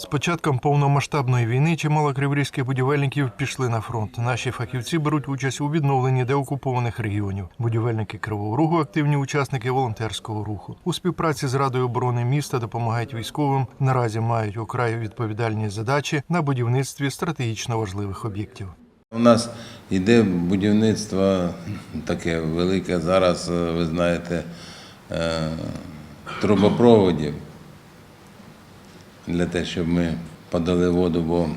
З початком повномасштабної війни чимало криворізьких будівельників пішли на фронт. Наші фахівці беруть участь у відновленні деокупованих регіонів. Будівельники Кривого Рогу активні учасники волонтерського руху. У співпраці з Радою оборони міста допомагають військовим. Наразі мають украй відповідальні задачі на будівництві стратегічно важливих об'єктів. У нас йде будівництво таке велике зараз, ви знаєте, е, трубопроводів для того, щоб ми подали воду, бо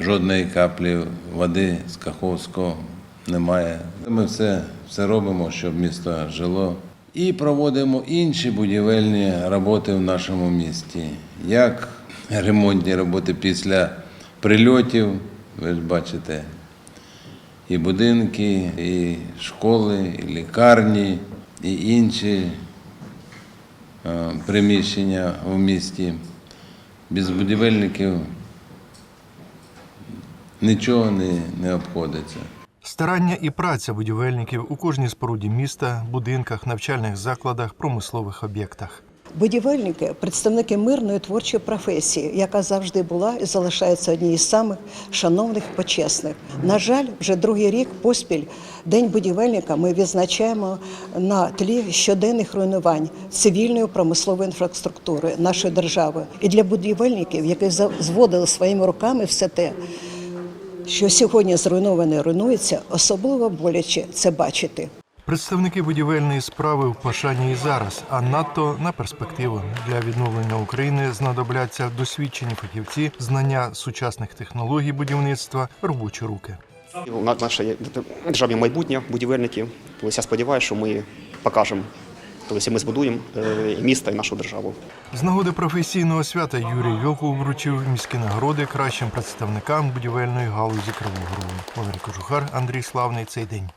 жодної каплі води з Каховського немає. Ми все, все робимо, щоб місто жило. І проводимо інші будівельні роботи в нашому місті, як ремонтні роботи після прильотів, ви ж бачите, і будинки, і школи, і лікарні, і інші е, приміщення в місті. Без будівельників нічого не, не обходиться. Старання і праця будівельників у кожній споруді міста, будинках, навчальних закладах, промислових об'єктах. Будівельники представники мирної творчої професії, яка завжди була і залишається однією з самих шановних почесних. На жаль, вже другий рік поспіль День будівельника ми відзначаємо на тлі щоденних руйнувань цивільної промислової інфраструктури нашої держави. І для будівельників, які зводили своїми руками все те, що сьогодні зруйноване руйнується, особливо боляче це бачити. Представники будівельної справи в пошані і зараз, а надто на перспективу для відновлення України знадобляться досвідчені фахівці, знання сучасних технологій будівництва, робочі руки. Наше державі майбутнє будівельників. Тобто я сподіваюся, що ми покажемо, тобто ми збудуємо е, місто і нашу державу. З нагоди професійного свята Юрій Вьокул вручив міські нагороди кращим представникам будівельної галузі Кривого Рогу. Валерій Кожухар, Андрій Славний. Цей день.